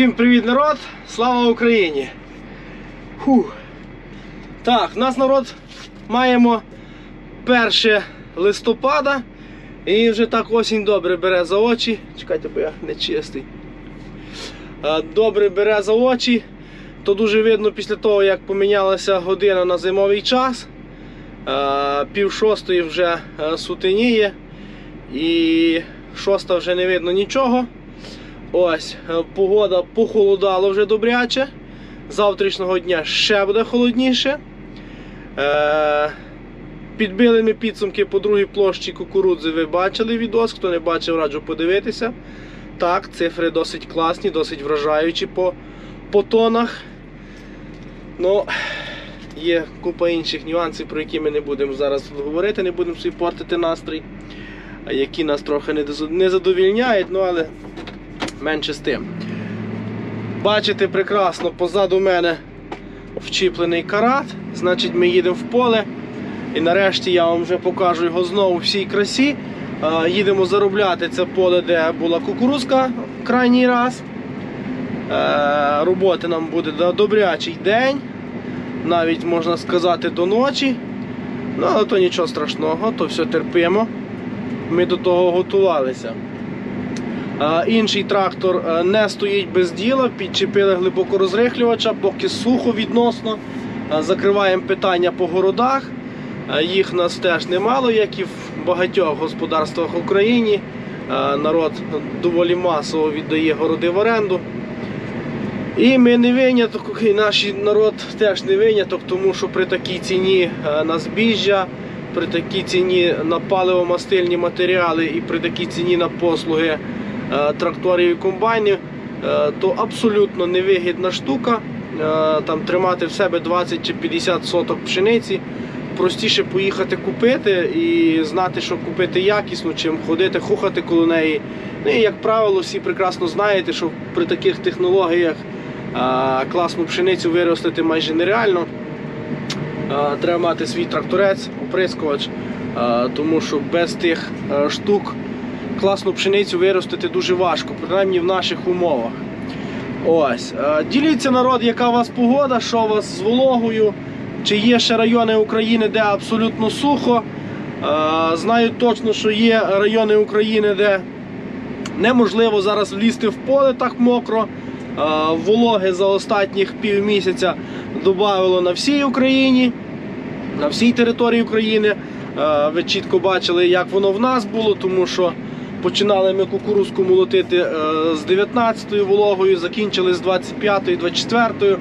Всім привіт, народ! Слава Україні! Фух. Так, в нас народ маємо 1 листопада і вже так осінь добре бере за очі. Чекайте, бо я не чистий. Добре бере за очі. То дуже видно після того, як помінялася година на зимовий час. Пів шостої вже е, сутеніє і шоста вже не видно нічого. Ось, е, погода похолодала вже добряче. Завтрашнього дня ще буде холодніше. Е, підбили ми підсумки по другій площі кукурудзи. Ви бачили відос. Хто не бачив, раджу подивитися. Так, цифри досить класні, досить вражаючі по, по тонах. Ну, є купа інших нюансів, про які ми не будемо зараз говорити, не будемо собі портити настрій, які нас трохи не задовільняють, ну але менше з тим. Бачите прекрасно, позаду мене вчіплений карат, значить ми їдемо в поле. І нарешті я вам вже покажу його знову в всій красі. Е, Їдемо заробляти це поле, де була кукурузка крайній раз. Е, Роботи нам буде добрячий день, навіть можна сказати до ночі. Ну, але то нічого страшного, то все терпимо. Ми до того готувалися. Інший трактор е, не стоїть без діла, підчепили глибокорозрихлювача, поки сухо відносно. Е, Закриваємо питання по городах. Е, Їх нас теж немало, як і в багатьох господарствах. Е, Народ доволі масово віддає городи в оренду. І ми не виняток, і наш народ теж не виняток, тому що при такій ціні на збіжжя, при такій ціні на паливомастильні матеріали і при такій ціні на послуги тракторів і комбайнів, е, то абсолютно невигідна штука. Е, Там тримати в себе 20 чи 50 соток пшениці. Простіше поїхати купити і знати, що купити якісно, чим ходити, хухати коло неї. Ну і як правило, всі прекрасно знаєте, що при таких технологіях класну пшеницю виростити майже нереально. Треба мати свій тракторець, оприскувач, тому що без тих штук класну пшеницю виростити дуже важко, принаймні в наших умовах. Ось. Діліться народ, яка у вас погода, що у вас з вологою, чи є ще райони України, де абсолютно сухо. А, Знаю точно, що є райони України, де неможливо зараз влізти в поле так мокро. Е, Вологи за останніх півмісяця додавало на всій Україні, на всій території України. Е, Ви чітко бачили, як воно в нас було, тому що починали ми кукурузку молотити е, з 19-ю вологою, закінчили з 25-ю, 24-ю.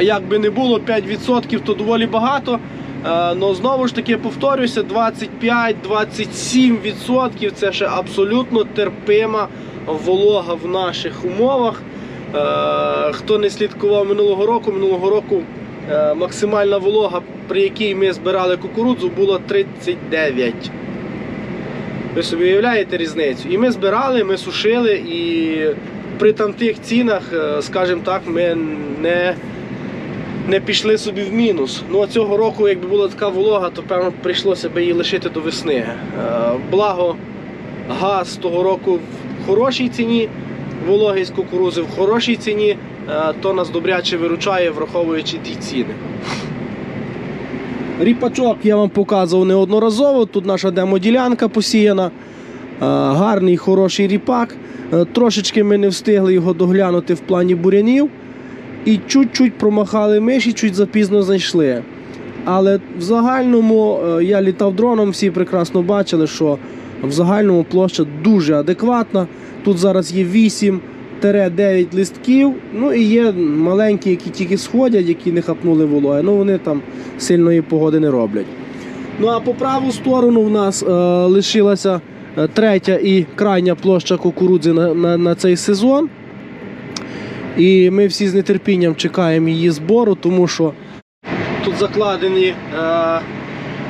Як би не було, 5% то доволі багато. Але знову ж таки повторюся, 25-27% це ще абсолютно терпима волога в наших умовах. Е, Хто не слідкував минулого року, минулого року е, максимальна волога, при якій ми збирали кукурудзу, була 39. Ви собі уявляєте різницю? І ми збирали, ми сушили, і при там тих цінах, е, скажімо так, ми не не пішли собі в мінус. Ну а цього року, якби була така волога, то певно прийшлося б її лишити до весни. Е, Благо, газ того року в хорошій ціні, вологість кукурузи в хорошій ціні, е, то нас добряче виручає, враховуючи ті ціни. Ріпачок я вам показував неодноразово. Тут наша демоділянка посіяна. Е, Гарний, хороший ріпак. Е, Трошечки ми не встигли його доглянути в плані бурянів. І чуть-чуть промахали миші, чуть запізно знайшли. Але в загальному е, я літав дроном, всі прекрасно бачили, що в загальному площа дуже адекватна. Тут зараз є 8-9 листків, ну і є маленькі, які тільки сходять, які не хапнули вологи. Ну вони там сильної погоди не роблять. Ну а по праву сторону в нас е, лишилася е, третя і крайня площа кукурудзи на, на, на цей сезон. І ми всі з нетерпінням чекаємо її збору, тому що тут закладені е,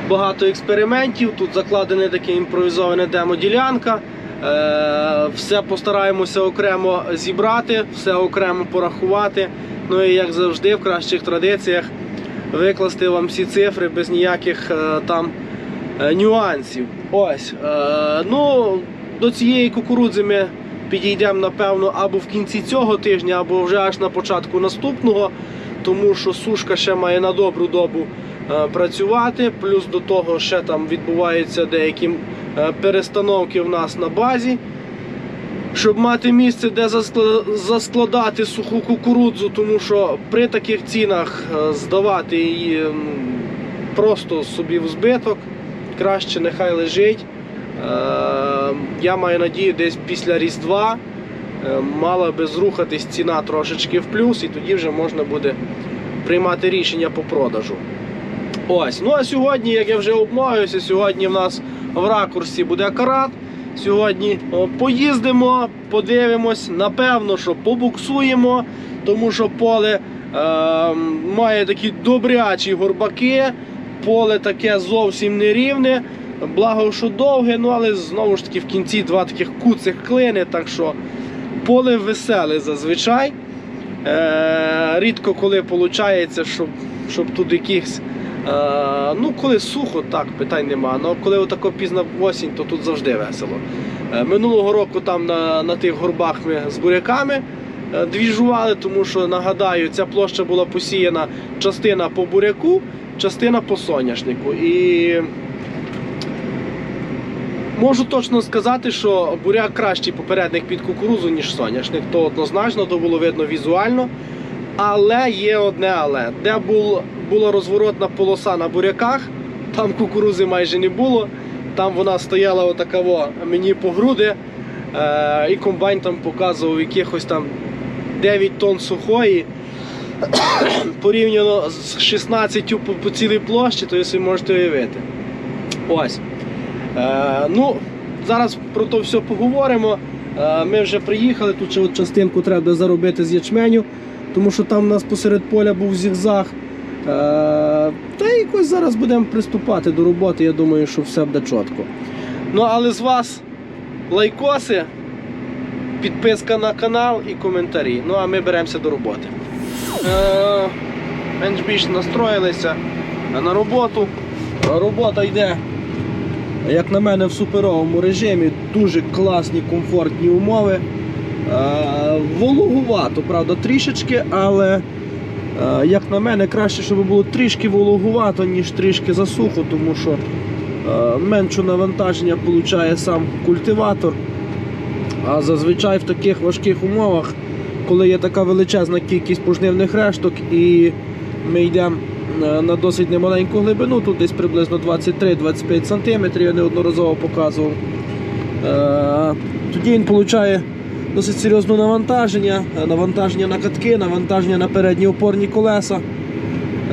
багато експериментів, тут закладена така імпровізована демоділянка. Е, все постараємося окремо зібрати, все окремо порахувати. Ну і як завжди, в кращих традиціях викласти вам всі цифри без ніяких е, там е, нюансів. Ось. Ну, до цієї кукурудзи ми підійдемо, напевно, або в кінці цього тижня, або вже аж на початку наступного, тому що сушка ще має на добру добу працювати. Плюс до того ще там відбуваються деякі е, перестановки в нас на базі. Щоб мати місце, де заскладати суху кукурудзу, тому що при таких цінах е, здавати її просто собі в збиток, краще нехай лежить. Е, Я маю надію, десь після Різдва е, мала би зрухатись ціна трошечки в плюс, і тоді вже можна буде приймати рішення по продажу. Ось, ну а сьогодні, як я вже обмовився, сьогодні в нас в ракурсі буде карат. Сьогодні поїздимо, подивимось, напевно, що побуксуємо, тому що поле е, має такі добрячі горбаки, поле таке зовсім нерівне, благо, що довге, ну але знову ж таки в кінці два таких куцих клини, так що поле веселе зазвичай. Е, рідко коли виходить, щоб, щоб тут якихось. Е, ну, коли сухо, так, питань нема. Ну коли отако пізна осінь, то тут завжди весело. Е, минулого року там на, на тих горбах ми з буряками е, двіжували, тому що нагадаю, ця площа була посіяна частина по буряку, частина по соняшнику. І можу точно сказати, що буряк кращий попередник під кукурузу, ніж соняшник. То однозначно, то було видно візуально. Але є одне але. Де бул, була розворотна полоса на буряках, там кукурузи майже не було. Там вона стояла отакаво мені по груди. Е, і комбайн там показував якихось там 9 тонн сухої. Порівняно з 16 по, цілій площі, то ви можете уявити. Ось. Е, ну, зараз про то все поговоримо. Е, ми вже приїхали, тут ще от частинку треба заробити з ячменю, тому що там у нас посеред поля був зігзаг. Е, та якось зараз будемо приступати до роботи, я думаю, що все буде чітко. Ну, але з вас лайкоси, підписка на канал і коментарі. Ну а ми беремося до роботи. Е, менш більш настроїлися на роботу. Робота йде як на мене, в суперовому режимі дуже класні, комфортні умови. Е, Вологувато, правда, трішечки, але, як на мене, краще, щоб було трішки вологувато, ніж трішки засухо, тому що е, менше навантаження получає сам культиватор. А зазвичай в таких важких умовах, коли є така величезна кількість пожнивних решток і ми йдемо е, на досить немаленьку глибину, тут десь приблизно 23-25 см, я неодноразово показував. Е, Тоді він отримує досить серйозне навантаження, е, навантаження на катки, навантаження на передні опорні колеса.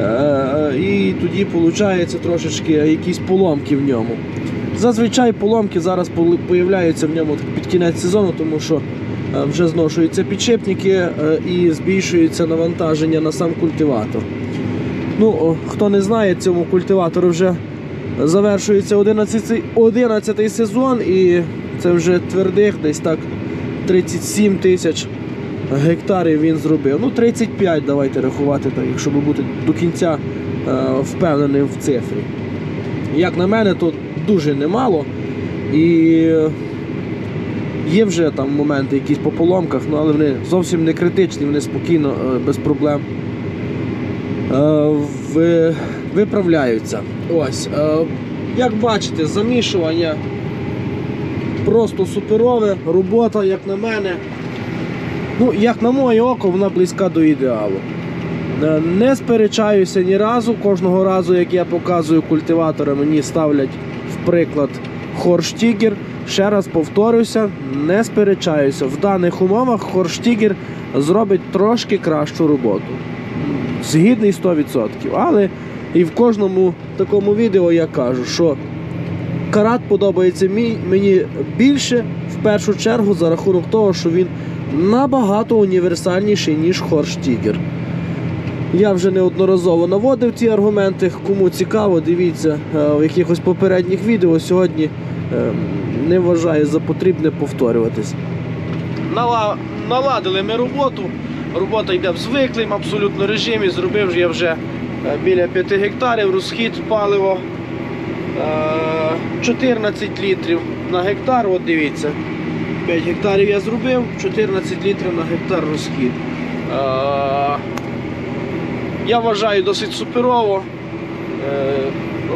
Е, І тоді виходить трошечки якісь поломки в ньому. Зазвичай поломки зараз появляються в ньому під кінець сезону, тому що е, вже зношуються підшипники е, і збільшується навантаження на сам культиватор. Ну, хто не знає, цьому культиватору вже завершується 11, 11 сезон, і це вже твердих десь так 37 тисяч гектарів він зробив. Ну, 35 давайте рахувати, так, якщо бути до кінця е, впевненим в цифрі. Як на мене, то дуже немало. І є вже там моменти якісь по поломках, ну, але вони зовсім не критичні, вони спокійно, е, без проблем е, ви- виправляються. Ось. Як бачите, замішування просто суперове, робота, як на мене. Ну, як на моє око, вона близька до ідеалу. Е, Не сперечаюся ні разу. Кожного разу, як я показую культиватора, мені ставлять в приклад Хорштігер. Ще раз повторюся, не сперечаюся. В даних умовах Хорштігер зробить трошки кращу роботу. Згідний 100%. Але і в кожному такому відео я кажу, що карат подобається мені більше в першу чергу за рахунок того, що він набагато універсальніший, ніж Хорштігер. Я вже неодноразово наводив ці аргументи. Кому цікаво, дивіться е, в якихось попередніх відео. Сьогодні е, не вважаю за потрібне повторюватись. Наладили ми роботу. Робота йде в звиклим абсолютно режимі. Зробив я вже е, біля 5 гектарів розхід палива е, 14 літрів на гектар. От дивіться. 5 гектарів я зробив, 14 літрів на гектар розхід. Е, я вважаю досить суперово. Е,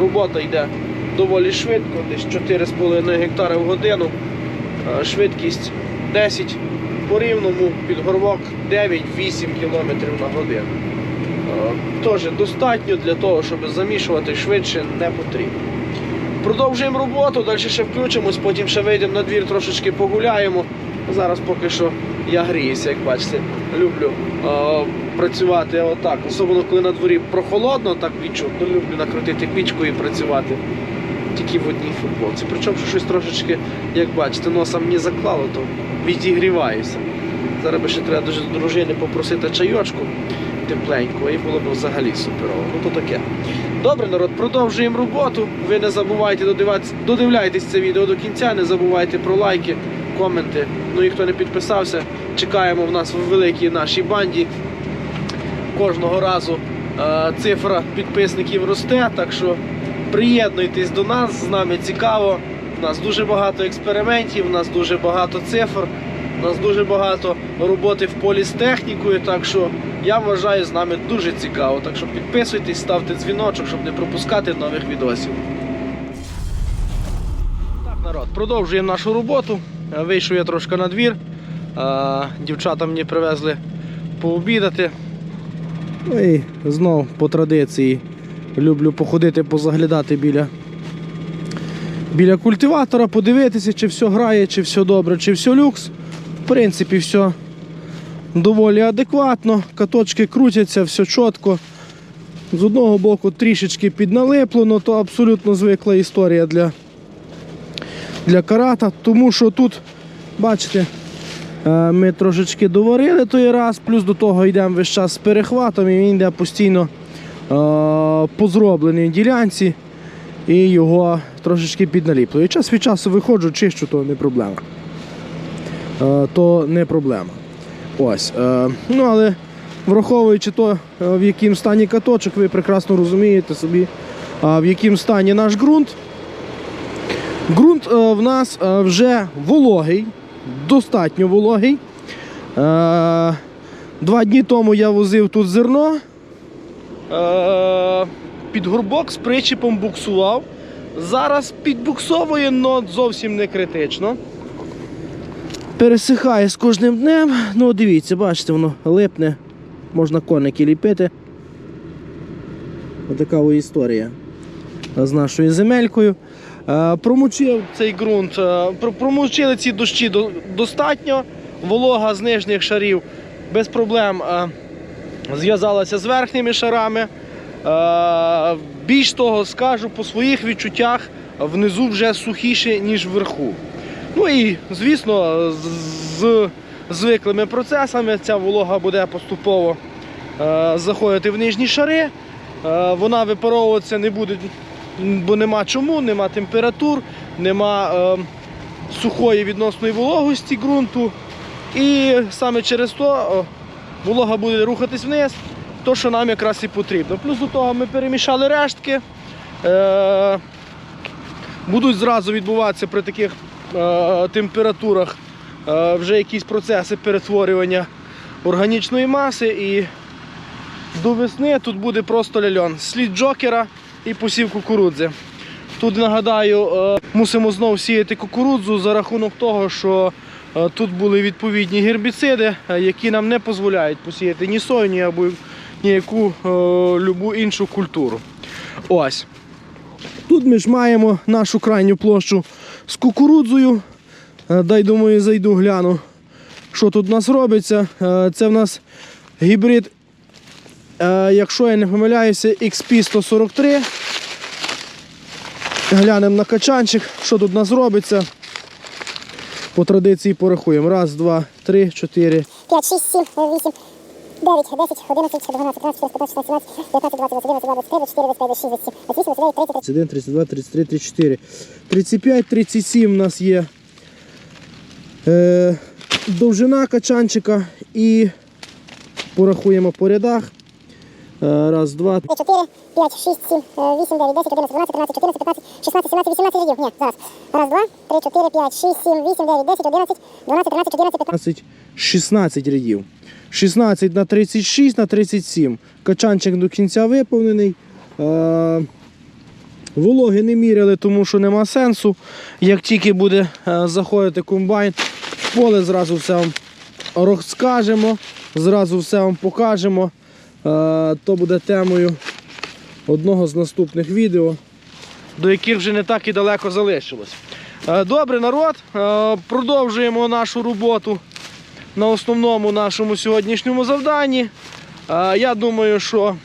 робота йде доволі швидко, десь 4,5 гектари в годину. Е, швидкість 10 по рівному, під горбок 9-8 км на годину. Теж достатньо для того, щоб замішувати швидше не потрібно. Продовжуємо роботу, далі ще включимось, потім ще вийдемо на двір, трошечки погуляємо. Зараз поки що я гріюся, як бачите. Люблю е, працювати отак. Особливо коли на дворі прохолодно, так відчутно. Люблю накрутити пічку і працювати тільки в одній футболці. Причому що щось трошечки, як бачите, носа мені заклало, то відігріваюся. Зараз би ще треба дуже дружини попросити чайочку тепленького і було б взагалі суперово. Ну то таке. Добре, народ, продовжуємо роботу. Ви не забувайте додивляйтесь це відео до кінця, не забувайте про лайки, коменти. Ну і хто не підписався, чекаємо в нас в великій нашій банді. Кожного разу е, цифра підписників росте, так що приєднуйтесь до нас, з нами цікаво. У нас дуже багато експериментів, у нас дуже багато цифр, у нас дуже багато роботи в полі з технікою, так що я вважаю, з нами дуже цікаво. Так що підписуйтесь, ставте дзвіночок, щоб не пропускати нових відосів. Так, народ, продовжуємо нашу роботу. Е, Вийшов я трошки на двір. Е, Дівчата мені привезли пообідати. Ну і знов по традиції люблю походити, позаглядати біля, біля культиватора, подивитися, чи все грає, чи все добре, чи все люкс. В принципі, все доволі адекватно, каточки крутяться, все чітко. З одного боку трішечки підналипло, але то абсолютно звикла історія для, для карата, тому що тут, бачите, е, ми трошечки доварили той раз, плюс до того йдемо весь час з перехватом і він йде постійно е, по зробленій ділянці і його трошечки підналіплює. Час від часу виходжу, чищу, то не проблема. Е, То не проблема. Ось. е, Ну, але враховуючи то, е, в якому стані каточок, ви прекрасно розумієте собі, в якому стані наш ґрунт. Ґрунт в нас вже вологий, достатньо вологий. Два дні тому я возив тут зерно. Під горбок з причіпом буксував. Зараз підбуксовує, але зовсім не критично. Пересихає з кожним днем. Ну, дивіться, бачите, воно липне, можна коники ліпити. Отака ось історія з нашою земелькою. Е, Промочив цей ґрунт, е, промочили ці дощі достатньо. Волога з нижніх шарів без проблем е, зв'язалася з верхніми шарами. Більш того, скажу по своїх відчуттях, внизу вже сухіше, ніж вверху. Ну і, звісно, з- звиклими процесами ця волога буде поступово е, заходити в нижні шари. Е, вона випаровуватися не буде, бо нема чому, нема температур, нема е, сухої відносної вологості ґрунту. І саме через то волога буде рухатись вниз, то що нам якраз і потрібно. Плюс до того ми перемішали рештки. Будуть зразу відбуватися при таких температурах е, вже якісь процеси перетворювання органічної маси і до весни тут буде просто ляльон. Слід джокера і посів кукурудзи. Тут нагадаю, е, мусимо знову сіяти кукурудзу за рахунок того, що е, тут були відповідні гербіциди, е, які нам не дозволяють посіяти ні сою, ні або ніяку е, любу іншу культуру. Ось. Тут ми ж маємо нашу крайню площу з кукурудзою. Е, Дай думаю, зайду гляну, що тут у нас робиться. Е, Це в нас гібрид, е, якщо я не помиляюся, XP143. Глянемо на качанчик, що тут у нас робиться. По традиції порахуємо. Раз, два, три, чотири. 5, 6, 7, 8, 9, 10, 11, 12, 13, 14, 15, 16, 17, 19, 20, 21, 22, 23, 24, 25, 26, 27, 28, 29, 30, 31, 32, 33, 34, 35, 37 у нас є е, довжина качанчика і порахуємо по рядах. Е, Раз, два. 3, 4, 5, 6, 7, 8, 9, 10, 11, 12, 13, 14, 15, 16, 17, 18 рядів. Ні, зараз. Раз, два, три, 4, 5, 6, 7, 8, 9, 10, 11, 12, 13, 14, 15. 15, 16 рядів. 16 на 36 на 37. Качанчик до кінця виповнений. Е, Вологи не міряли, тому що нема сенсу. Як тільки буде е, заходити комбайн, поле зразу все вам розкажемо, зразу все вам покажемо. Е, То буде темою одного з наступних відео, до яких вже не так і далеко залишилось. Добре, народ, продовжуємо нашу роботу на основному нашому сьогоднішньому завданні. Я думаю, що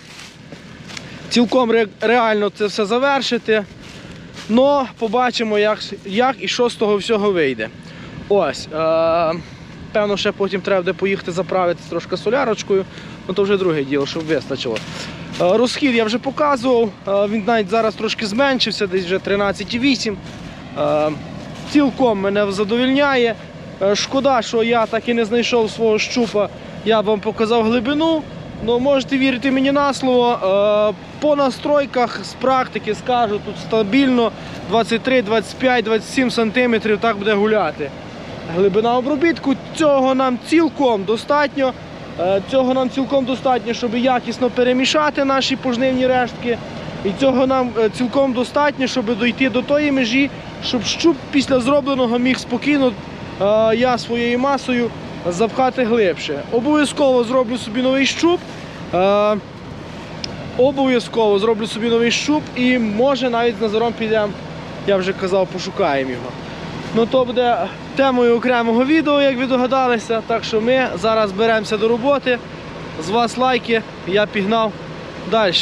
цілком реально це все завершити. Но побачимо, як, як і що з того всього вийде. Ось. Е, певно, ще потім треба буде поїхати заправити трошки солярочкою. Ну то вже друге діло, щоб вистачило. Е, розхід я вже показував. Е, він навіть зараз трошки зменшився, десь вже 13,8. Е, цілком мене задовільняє. Е, Шкода, що я так і не знайшов свого щупа. Я вам показав глибину. Ну, можете вірити мені на слово. Е, По настройках з практики скажу, тут стабільно 23, 25, 27 сантиметрів так буде гуляти. Глибина обробітку цього нам цілком достатньо. Е, Цього нам цілком достатньо, щоб якісно перемішати наші пожнивні рештки. І цього нам цілком достатньо, щоб дойти до тої межі, щоб щуп після зробленого міг спокійно я своєю масою запхати глибше. Обов'язково зроблю собі новий щуп. Е, Обов'язково зроблю собі новий щуп і може навіть з Назаром підемо, я вже казав, пошукаємо його. Ну то буде темою окремого відео, як ви догадалися. Так що ми зараз беремося до роботи. З вас лайки, я пігнав далі.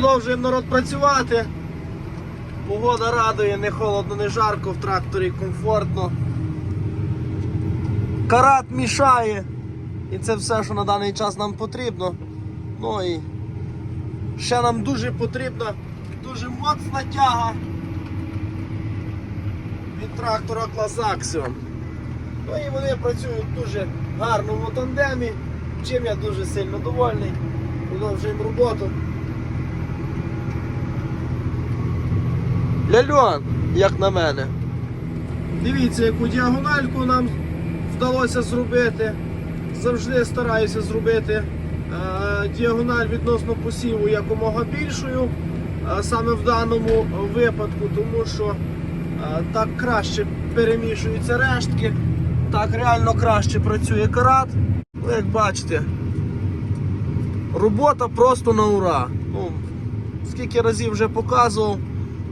Продовжуємо народ працювати. Погода радує, не холодно, не жарко, в тракторі комфортно. Карат мішає. І це все, що на даний час нам потрібно. Ну і ще нам дуже потрібна дуже моцна тяга від трактора клас Axiom. Ну і вони працюють в дуже гарному тандемі, чим я дуже сильно довольний. Продовжуємо роботу. Ляльон, як на мене. Дивіться, яку діагональку нам вдалося зробити. Завжди стараюся зробити е, діагональ відносно посіву якомога більшою. е, саме в даному випадку, тому що е, так краще перемішуються рештки, так реально краще працює карат. Ну, як бачите, робота просто на ура. Ну, скільки разів вже показував,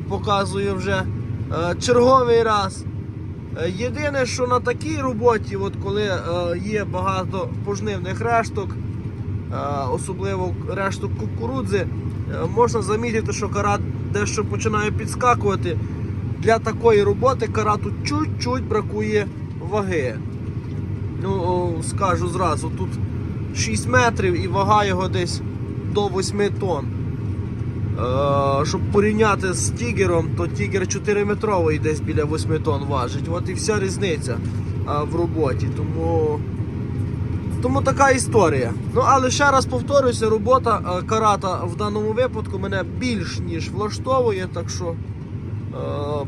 показую вже е, черговий раз. Е, Єдине, що на такій роботі, от коли е, є багато пожнивних решток, особливо решток кукурудзи, можна замітити, що карат дещо починає підскакувати. Для такої роботи карату чуть-чуть бракує ваги. Ну, скажу зразу, тут 6 метрів і вага його десь до 8 тонн. Е, щоб порівняти з тігером, то тігер 4-метровий десь біля 8 тонн важить. От і вся різниця е, в роботі. Тому, тому така історія. Ну, але ще раз повторюся, робота е, карата в даному випадку мене більш ніж влаштовує, так що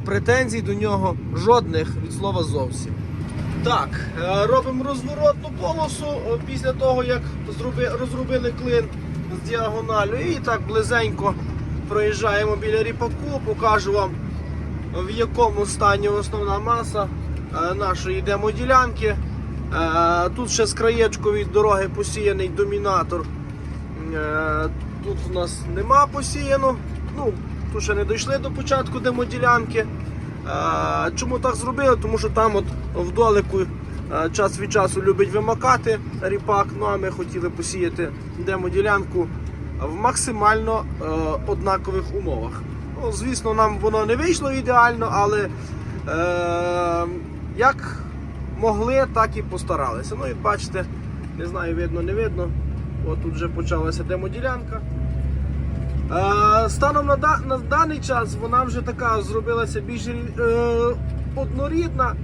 претензій до нього жодних від слова зовсім. Так, робимо розворотну полосу після того, як розробили клин з діагоналю. І так близенько проїжджаємо біля ріпаку, покажу вам в якому стані основна маса е, нашої демоділянки. Е, Тут ще з краєчку від дороги посіяний домінатор. Е, Тут у нас нема посіяно. Ну, тут ще не дійшли до початку демоділянки. Чому так зробили? Тому що там от вдолику час від часу любить вимакати ріпак. Ну а ми хотіли посіяти демоділянку в максимально е, однакових умовах. Ну, звісно, нам воно не вийшло ідеально, але е, як могли, так і постаралися. Ну і бачите, не знаю, видно, не видно. От тут вже почалася демоділянка. Е, станом на, на даний час вона вже така зробилася більш е, однорідна.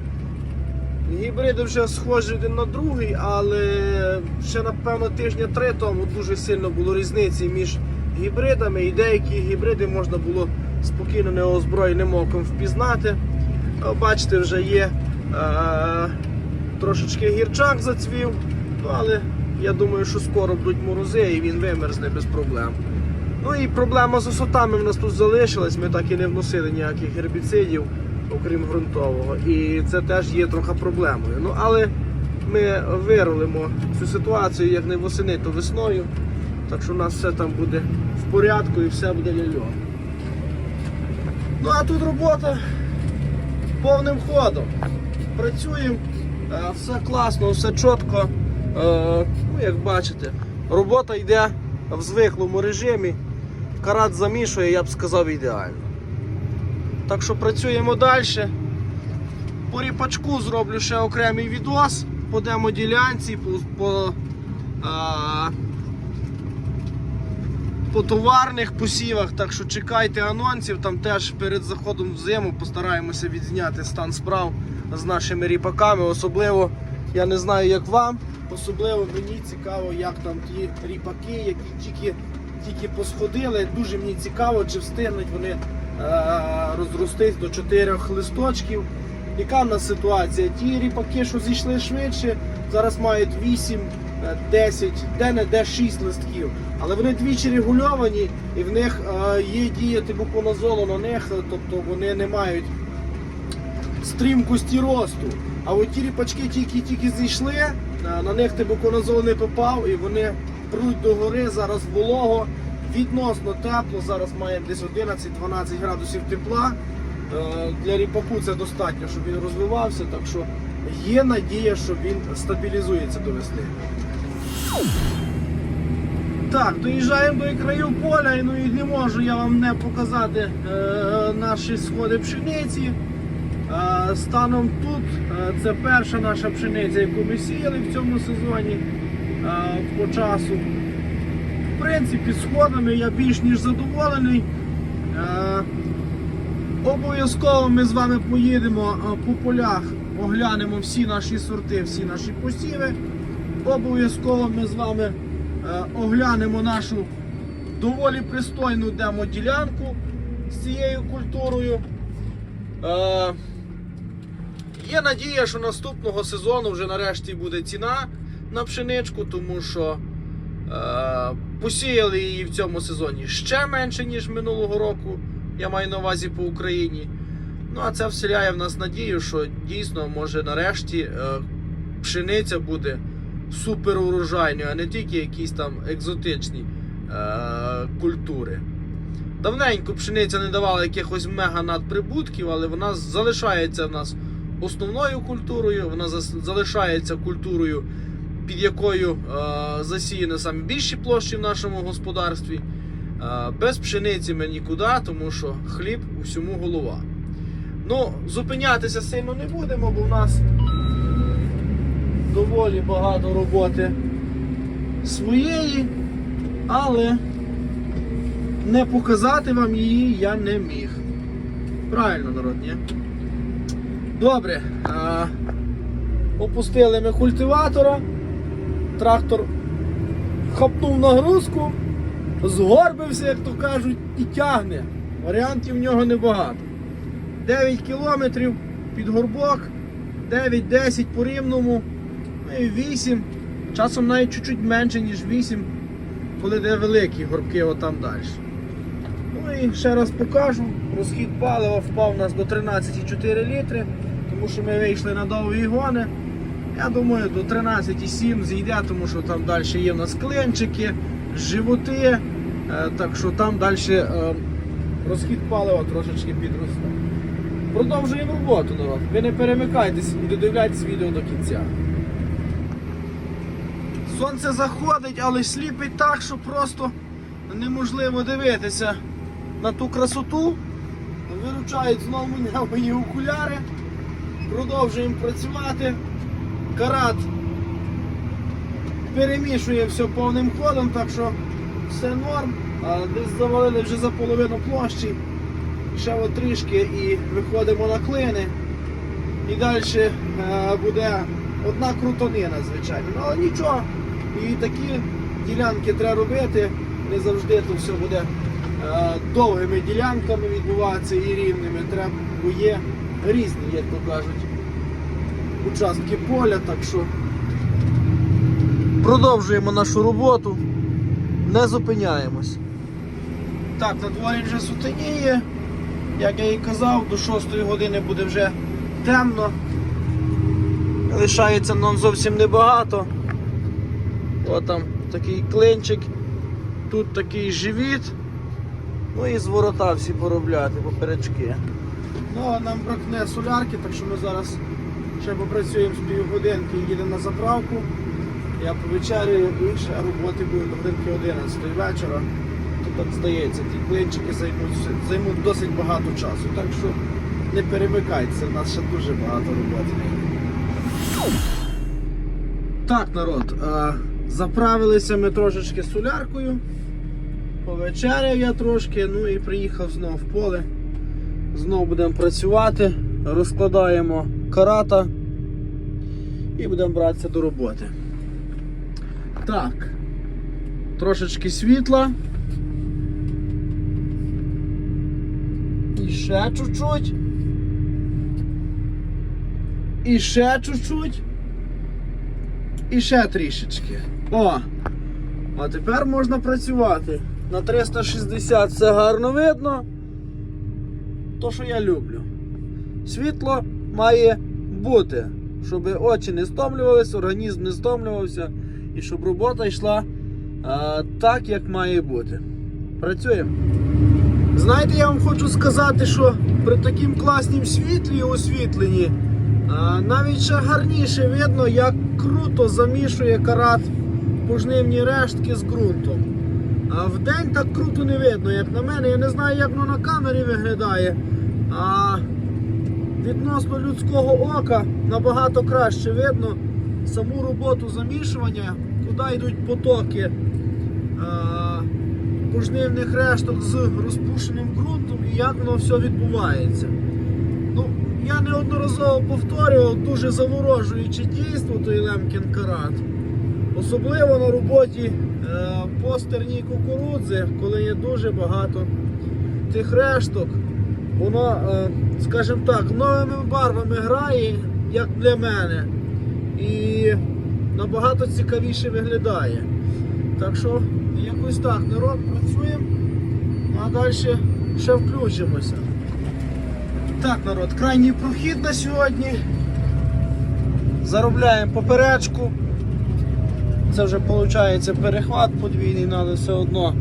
Гібриди вже схожі один на другий, але ще напевно тижня три тому дуже сильно було різниці між гібридами, і деякі гібриди можна було спокійно неозброєним оком впізнати. Бачите, вже є е, трошечки гірчак зацвів, ну, але я думаю, що скоро будуть морози і він вимерзне без проблем. Ну і проблема з осотами в нас тут залишилась. Ми так і не вносили ніяких гербіцидів, окрім ґрунтового. І це теж є трохи проблемою. Ну але ми вирулимо цю ситуацію як не восени, то весною. Так що у нас все там буде в порядку і все буде ляльо. Ну а тут робота повним ходом. Працюємо, е, все класно, все чітко. Е, Ну, як бачите, робота йде в звиклому режимі. Карат замішує, я б сказав, ідеально. Так що працюємо далі. По ріпачку зроблю ще окремий відос по демоділянці, по, по, а, по товарних посівах. Так що чекайте анонсів. Там теж перед заходом в зиму постараємося відзняти стан справ з нашими ріпаками. Особливо, я не знаю, як вам. Особливо мені цікаво, як там ті ріпаки, які тільки, тільки посходили. Дуже мені цікаво, чи встигнуть вони розростись до чотирьох листочків. Яка в нас ситуація? Ті ріпаки, що зійшли швидше, зараз мають 8, е, 10, де не де 6 листків. Але вони двічі регульовані і в них е, є дія тибуконазолу на них, е, тобто вони не мають стрімкості росту. А от ті ріпачки тільки-тільки зійшли, е, на них тибуконазол не попав і вони пруть до гори, зараз волого, відносно тепло, зараз має десь 11-12 градусів тепла. Е, Для ріпаку це достатньо, щоб він розвивався, так що є надія, що він стабілізується до весни. Так, доїжджаємо до краю поля, ну і не можу я вам не показати е, наші сходи пшениці. Е, станом тут е, це перша наша пшениця, яку ми сіяли в цьому сезоні е, по часу. Принципі, сходами я більш ніж задоволений. Е, Обов'язково ми з вами поїдемо е, по полях, оглянемо всі наші сорти, всі наші посіви. Обов'язково ми з вами е, оглянемо нашу доволі пристойну демоділянку з цією культурою. Є надія, що наступного сезону вже нарешті буде ціна на пшеничку, тому що посіяли її в цьому сезоні ще менше, ніж минулого року. Я маю на увазі по Україні. Ну а це вселяє в нас надію, що дійсно може нарешті е, пшениця буде супер урожайною, а не тільки якісь там екзотичні е, культури. Давненько пшениця не давала якихось мега надприбутків, але вона залишається в нас основною культурою, вона залишається культурою, під якою е, засіяні самі більші площі в нашому господарстві. Е, без пшениці ми нікуди, тому що хліб усьому голова. Ну, зупинятися сильно не будемо, бо в нас доволі багато роботи своєї, але не показати вам її я не міг. Правильно, народ, ні? Добре. А, опустили ми культиватора. Трактор хапнув нагрузку, згорбився, як то кажуть, і тягне. Варіантів в нього небагато. 9 кілометрів під горбок, 9-10 по рівному, ну і 8. Часом навіть чуть-чуть менше, ніж 8, коли де великі горбки отам далі. Ну і ще раз покажу. Розхід палива впав у нас до 13,4 літри, тому що ми вийшли на довгі гони. Я думаю, до 13,7 зійде, тому що там далі є в нас клинчики, животи. е, Так що там далі е, розхід палива трошечки підросте. Продовжуємо роботу, народ. Ви не перемикайтесь і додивляйтесь відео до кінця. Сонце заходить, але сліпить так, що просто неможливо дивитися на ту красоту. Виручають знову мої окуляри. Продовжуємо працювати. Карат перемішує все повним ходом, так що все норм. А, Десь завалили вже за половину площі. Ще от трішки і виходимо на клини. І далі е, буде одна крутонина, звичайно. Ну, але нічого. І такі ділянки треба робити. Не завжди то все буде е, довгими ділянками відбуватися і рівними. Треба, бо є різні, як то кажуть, участки поля, так що продовжуємо нашу роботу, не зупиняємось. Так, на дворі вже сутеніє. Як я і казав, до 6 години буде вже темно. Лишається нам зовсім небагато. От там такий клинчик, тут такий живіт. Ну і зворота всі поробляти, поперечки. Ну, а нам бракне солярки, так що ми зараз ще попрацюємо з півгодинки і їдемо на заправку. Я повечеряю і ще роботи буде до годинки 11 вечора. То так здається, ті клинчики займуть, займуть досить багато часу. Так що не перемикайтеся, в нас ще дуже багато роботи. Так, народ, а, заправилися ми трошечки соляркою. Повечеряв я трошки, ну і приїхав знову в поле. Знову будемо працювати, розкладаємо карата і будемо братися до роботи. Так, трошечки світла. І ще чуть-чуть. І ще чуть-чуть. І ще трішечки. О! А тепер можна працювати. На 360 все гарно видно. То, що я люблю. Світло має бути, щоб очі не стомлювалися, організм не стомлювався і щоб робота йшла а, так, як має бути. Працюємо. Знаєте, я вам хочу сказати, що при таким класнім світлі і освітленні а, навіть ще гарніше видно, як круто замішує карат пожнивні рештки з ґрунтом. А вдень так круто не видно, як на мене. Я не знаю, як воно на камері виглядає. А відносно людського ока набагато краще видно саму роботу замішування, куди йдуть потоки а, пожнивних решток з розпушеним ґрунтом і як воно все відбувається. Ну, я неодноразово повторював дуже заворожуюче дійство той Лемкін карат. Особливо на роботі е, по кукурудзи, коли є дуже багато тих решток, воно, е, скажімо так, новими барвами грає, як для мене, і набагато цікавіше виглядає. Так що якось так, народ, працюємо, ну, а далі ще включимося. Так, народ, крайній прохід на сьогодні. Заробляємо поперечку. Це вже виходить перехват подвійний, але все одно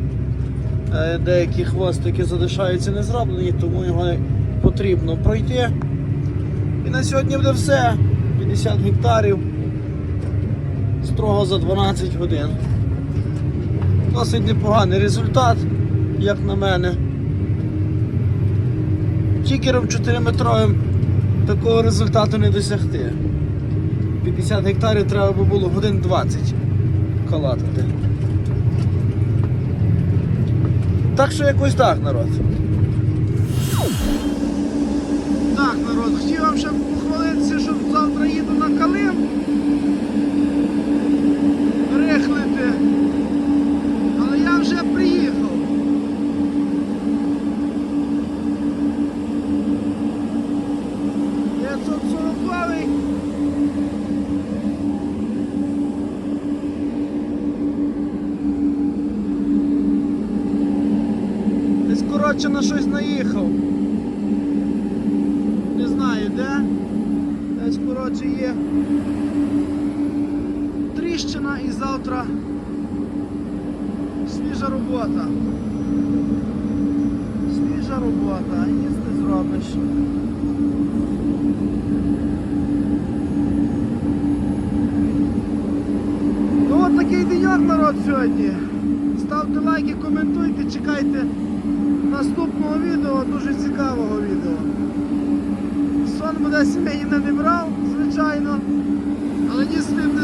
деякі хвостики залишаються не зроблені, тому його потрібно пройти. І на сьогодні буде все. 50 гектарів строго за 12 годин. Досить непоганий результат, як на мене. Тікером 4-метровим такого результату не досягти. 50 гектарів треба було годин 20 калатити. Так що якось так, народ. Так, народ, хотів вам ще похвалитися, що завтра їду на Калим. Рихлити. Але я вже приїхав. Я тут 40 Десь коротше на щось наїхав. Не знаю де. Десь коротше є тріщина і завтра свіжа робота. Свіжа робота, ніс не зробиш. Ну от такий деньок народ сьогодні. Ставте лайки, коментуйте, чекайте наступного відео, дуже цікавого відео. Сон буде сімейна не брав, звичайно, але ні з ним не.